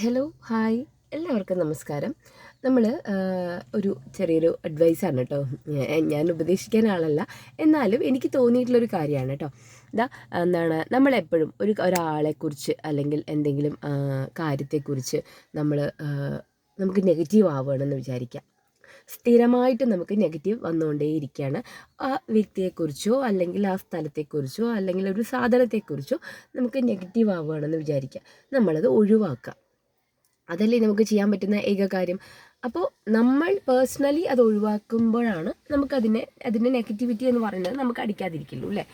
Hello hi എല്ലാവർക്കും നമസ്കാരം. നമ്മൾ ഒരു ചെറിയൊരു അഡ്വൈസാണ് കേട്ടോ ഞാൻ ഉപദേശിക്കാൻ ആളല്ല. എന്നാലും എനിക്ക് തോന്നിയിട്ടുള്ളൊരു കാര്യമാണ് കേട്ടോ ഇതാ എന്താണ് നമ്മളെപ്പോഴും ഒരു ഒരാളെക്കുറിച്ച് അല്ലെങ്കിൽ എന്തെങ്കിലും കാര്യത്തെക്കുറിച്ച് നമ്മൾ നമുക്ക് നെഗറ്റീവ് ആവുകയാണെന്ന് വിചാരിക്കാം. സ്ഥിരമായിട്ട് നമുക്ക് നെഗറ്റീവ് വന്നുകൊണ്ടേയിരിക്കുകയാണ്. ആ വ്യക്തിയെക്കുറിച്ചോ അല്ലെങ്കിൽ ആ സ്ഥലത്തെക്കുറിച്ചോ അല്ലെങ്കിൽ ഒരു സാധനത്തെക്കുറിച്ചോ നമുക്ക് നെഗറ്റീവ് ആവുകയാണെന്ന് വിചാരിക്കുക നമ്മളത് ഒഴിവാക്കുക. അതല്ലേ നമുക്ക് ചെയ്യാൻ പറ്റുന്ന ഏക കാര്യം. അപ്പോൾ നമ്മൾ പേഴ്സണലി അത് ഒഴിവാക്കുമ്പോഴാണ് നമുക്കതിനെ അതിന്റെ നെഗറ്റിവിറ്റി എന്ന് പറയുന്നത് നമുക്ക് അടിക്കാതിരിക്കുള്ളൂ അല്ലേ?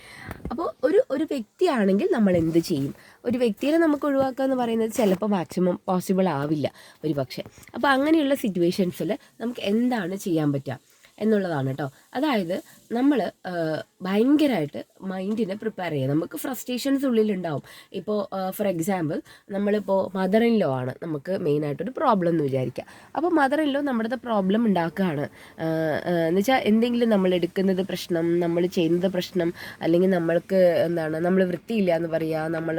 അപ്പോൾ ഒരു ഒരു വ്യക്തിയാണെങ്കിൽ നമ്മൾ എന്ത് ചെയ്യും? ഒരു വ്യക്തിയെ നമുക്ക് ഒഴിവാക്കുക എന്ന് പറയുന്നത് ചിലപ്പോൾ മാക്സിമം പോസിബിൾ ആവില്ല ഒരു പക്ഷേ അപ്പോൾ അങ്ങനെയുള്ള സിറ്റുവേഷൻസിൽ നമുക്ക് എന്താണ് ചെയ്യാൻ പറ്റുക? എന്നുള്ളതാണ് കേട്ടോ അതായത് നമ്മൾ ഭയങ്കരമായിട്ട് മൈൻഡിനെ പ്രിപ്പയർ ചെയ്യുക. നമുക്ക് ഫ്രസ്ട്രേഷൻസ് ഉള്ളിലുണ്ടാവും. ഇപ്പോൾ ഫോർ എക്സാമ്പിൾ നമ്മളിപ്പോൾ മദർ ഇൻ ലോ ആണ് നമുക്ക് മെയിനായിട്ടൊരു പ്രോബ്ലം എന്ന് വിചാരിക്കുക. അപ്പോൾ മദർ ഇൻ ലോ നമ്മുടെ പ്രോബ്ലം ഉണ്ടാക്കുകയാണ്. എന്ന് വെച്ചാൽ എന്തെങ്കിലും നമ്മൾ എടുക്കുന്നത് പ്രശ്നം നമ്മൾ ചെയ്യുന്നത് പ്രശ്നം അല്ലെങ്കിൽ നമ്മൾക്ക് എന്താണ് നമ്മൾ വൃത്തിയില്ല എന്ന് പറയുക നമ്മൾ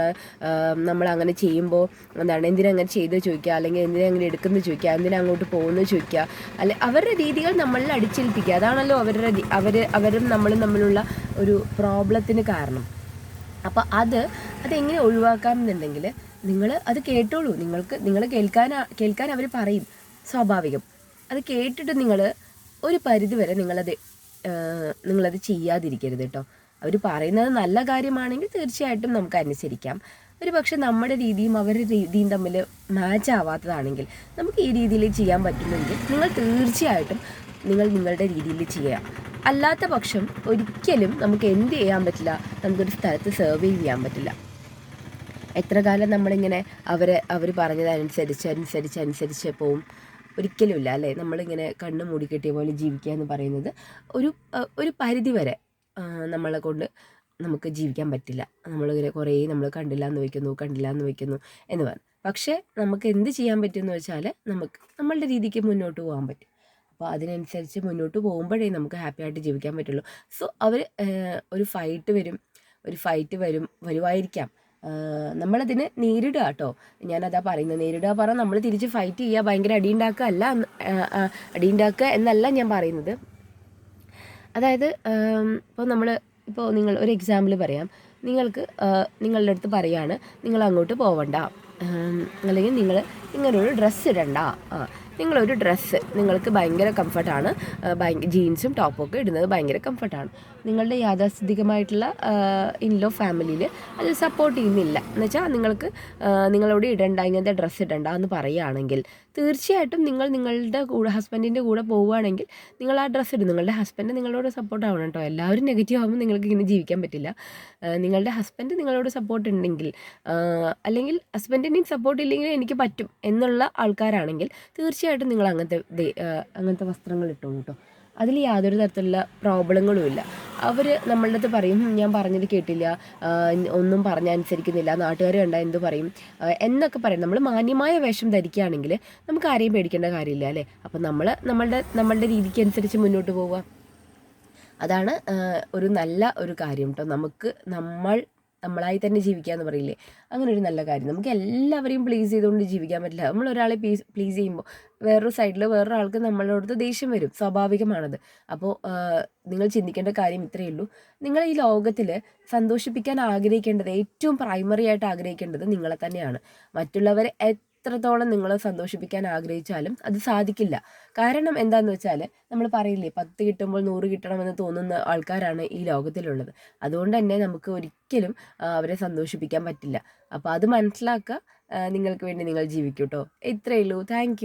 നമ്മൾ അങ്ങനെ ചെയ്യുമ്പോൾ എന്താണ് എന്തിനാ അങ്ങനെ ചെയ്ത് ചോദിക്കുക അല്ലെങ്കിൽ എന്തിനാ അങ്ങനെ എടുക്കുന്നത് ചോദിക്കുക എന്തിനാ അങ്ങോട്ട് പോകുന്നത് ചോദിക്കുക അല്ലെ അവരുടെ രീതികൾ നമ്മളിൽ അടിച്ചേൽപ്പിക്കുക അതാണല്ലോ അവരുടെ അവർ അവരും നമ്മളും തമ്മിലുള്ള ഒരു പ്രോബ്ലത്തിന് കാരണം. അപ്പോൾ അത് അതെങ്ങനെ ഒഴിവാക്കാം എന്നുണ്ടെങ്കിൽ നിങ്ങൾ അത് കേട്ടോളൂ. നിങ്ങൾക്ക് നിങ്ങൾ കേൾക്കാൻ കേൾക്കാൻ അവർ പറയും സ്വാഭാവികം. അത് കേട്ടിട്ട് നിങ്ങൾ ഒരു പരിധി വരെ നിങ്ങളത് നിങ്ങളത് ചെയ്യാതിരിക്കരുത് കേട്ടോ. അവർ പറയുന്നത് നല്ല കാര്യമാണെങ്കിൽ തീർച്ചയായിട്ടും നമുക്ക് അനുസരിക്കാം. ഒരു പക്ഷെ നമ്മുടെ രീതിയും അവരുടെ രീതിയും തമ്മിൽ മാച്ച് ആവാത്തതാണെങ്കിൽ നമുക്ക് ഈ രീതിയിൽ ചെയ്യാൻ പറ്റുമെങ്കിൽ നിങ്ങൾ തീർച്ചയായിട്ടും നിങ്ങൾ നിങ്ങളുടെ രീതിയിൽ ചെയ്യുക. അല്ലാത്ത പക്ഷം ഒരിക്കലും നമുക്ക് എന്ത് ചെയ്യാൻ പറ്റില്ല? നമുക്കൊരു സ്ഥലത്ത് സർവൈവ് ചെയ്യാൻ പറ്റില്ല. എത്ര കാലം നമ്മളിങ്ങനെ അവരെ അവർ പറഞ്ഞതനുസരിച്ച് അനുസരിച്ച് അനുസരിച്ച് പോവും ഒരിക്കലുമില്ല അല്ലേ? നമ്മളിങ്ങനെ കണ്ണ് മൂടിക്കെട്ടിയ പോലെ ജീവിക്കുക എന്ന് പറയുന്നത് ഒരു ഒരു പരിധി വരെ നമ്മളെ കൊണ്ട് നമുക്ക് ജീവിക്കാൻ പറ്റില്ല. നമ്മളിങ്ങനെ കുറേ നമ്മൾ കണ്ടില്ല എന്ന് വയ്ക്കുന്നു കണ്ടില്ല എന്ന് വയ്ക്കുന്നു എന്ന് പറഞ്ഞു. പക്ഷേ നമുക്ക് എന്ത് ചെയ്യാൻ പറ്റുമെന്ന് വെച്ചാൽ നമുക്ക് നമ്മളുടെ രീതിക്ക് മുന്നോട്ട് പോകാൻ പറ്റും. അപ്പോൾ അതിനനുസരിച്ച് മുന്നോട്ട് പോകുമ്പോഴേ നമുക്ക് ഹാപ്പി ആയിട്ട് ജീവിക്കാൻ പറ്റുള്ളൂ. സോ അവർ ഒരു ഫൈറ്റ് വരും. ഒരു ഫൈറ്റ് വരും വരുമായിരിക്കാം നമ്മളതിനെ നേരിടുക കേട്ടോ. ഞാനതാ പറയുന്നത്. നേരിടുക പറ നമ്മൾ തിരിച്ച് ഫൈറ്റ് ചെയ്യുക ഭയങ്കര അടിയുണ്ടാക്കുക അല്ല അടിയുണ്ടാക്കുക എന്നല്ല ഞാൻ പറയുന്നത്. അതായത് ഇപ്പോൾ നമ്മൾ ഇപ്പോൾ നിങ്ങൾ ഒരു എക്സാമ്പിൾ പറയാം. നിങ്ങൾക്ക് നിങ്ങളുടെ അടുത്ത് പറയാണ് നിങ്ങൾ അങ്ങോട്ട് പോവണ്ട. അല്ലെങ്കിൽ നിങ്ങൾ ഇങ്ങനൊരു ഡ്രസ്സ് ഇടണ്ട. ആ നിങ്ങളൊരു ഡ്രസ്സ് നിങ്ങൾക്ക് ഭയങ്കര കംഫർട്ടാണ് ജീൻസും ടോപ്പും ഒക്കെ ഇടുന്നത് ഭയങ്കര കംഫർട്ടാണ് നിങ്ങളുടെ യാഥാസ്ഥിതികമായിട്ടുള്ള ഇൻലോ ഫാമിലിയിൽ അത് സപ്പോർട്ട് ചെയ്യുന്നില്ല. എന്ന് വെച്ചാൽ നിങ്ങൾക്ക് നിങ്ങളോട് ഇടണ്ട ഇങ്ങനത്തെ ഡ്രസ്സ് ഇടണ്ട എന്ന് പറയുകയാണെങ്കിൽ തീർച്ചയായിട്ടും നിങ്ങൾ നിങ്ങളുടെ കൂടെ ഹസ്ബൻഡിന്റെ കൂടെ പോവുകയാണെങ്കിൽ നിങ്ങൾ ആ ഡ്രസ്സ് ഇടും. നിങ്ങളുടെ ഹസ്ബൻഡ് നിങ്ങളോട് സപ്പോർട്ട് ആവണം കേട്ടോ. എല്ലാവരും നെഗറ്റീവ് ആകുമ്പോൾ നിങ്ങൾക്ക് ഇങ്ങനെ ജീവിക്കാൻ പറ്റില്ല. നിങ്ങളുടെ ഹസ്ബൻഡ് നിങ്ങളോട് സപ്പോർട്ട് ഉണ്ടെങ്കിൽ അല്ലെങ്കിൽ ഹസ്ബൻഡിനെയും സപ്പോർട്ട് ഇല്ലെങ്കിൽ എനിക്ക് പറ്റും എന്നുള്ള ആൾക്കാരാണെങ്കിൽ തീർച്ചയായിട്ടും നിങ്ങൾ അങ്ങനത്തെ അങ്ങനത്തെ വസ്ത്രങ്ങൾ ഇട്ടോളൂ കേട്ടോ അതിൽ യാതൊരു തരത്തിലുള്ള പ്രോബ്ലങ്ങളും ഇല്ല. അവർ നമ്മളുടെ അടുത്ത് പറയും ഞാൻ പറഞ്ഞത് കേട്ടില്ല. ഒന്നും പറഞ്ഞ അനുസരിക്കുന്നില്ല. നാട്ടുകാർ കണ്ടാൽ എന്ത് പറയും? എന്നൊക്കെ പറയും. നമ്മൾ മാന്യമായ വേഷം ധരിക്കുകയാണെങ്കിൽ നമുക്ക് ആരെയും പേടിക്കേണ്ട കാര്യമില്ല അല്ലേ? അപ്പം നമ്മൾ നമ്മളുടെ നമ്മളുടെ രീതിക്ക് അനുസരിച്ച് മുന്നോട്ട് പോവുക. അതാണ് ഒരു നല്ല ഒരു കാര്യം കേട്ടോ നമുക്ക് നമ്മൾ നമ്മളായി തന്നെ ജീവിക്കുക എന്ന് പറയില്ലേ? അങ്ങനെ ഒരു നല്ല കാര്യം. നമുക്ക് എല്ലാവരെയും പ്ലീസ് ചെയ്തുകൊണ്ട് ജീവിക്കാൻ പറ്റില്ല. നമ്മൾ ഒരാളെ പ്ലീസ് പ്ലീസ് ചെയ്യുമ്പോൾ വേറൊരു സൈഡിൽ വേറൊരാൾക്ക് നമ്മളോടത്ത് ദേഷ്യം വരും. സ്വാഭാവികമാണത്. അപ്പോൾ നിങ്ങൾ ചിന്തിക്കേണ്ട കാര്യം ഇത്രയേ ഉള്ളൂ. നിങ്ങൾ ഈ ലോകത്തിൽ സന്തോഷിപ്പിക്കാൻ ആഗ്രഹിക്കേണ്ടത് ഏറ്റവും പ്രൈമറി ആയിട്ട് ആഗ്രഹിക്കേണ്ടത് നിങ്ങളെ തന്നെയാണ്. മറ്റുള്ളവരെ എത്രത്തോളം നിങ്ങൾ സന്തോഷിപ്പിക്കാൻ ആഗ്രഹിച്ചാലും അത് സാധിക്കില്ല. കാരണം എന്താണെന്ന് വെച്ചാൽ നമ്മൾ പറയില്ലേ പത്ത് കിട്ടുമ്പോൾ നൂറ് കിട്ടണമെന്ന് തോന്നുന്ന ആൾക്കാരാണ് ഈ ലോകത്തിലുള്ളത്. അതുകൊണ്ട് തന്നെ നമുക്ക് ഒരിക്കലും അവരെ സന്തോഷിപ്പിക്കാൻ പറ്റില്ല. അപ്പോൾ അത് മനസ്സിലാക്കുക നിങ്ങൾക്ക് വേണ്ടി നിങ്ങൾ ജീവിക്കൂട്ടോ ഇത്രയേ ഉള്ളൂ. താങ്ക്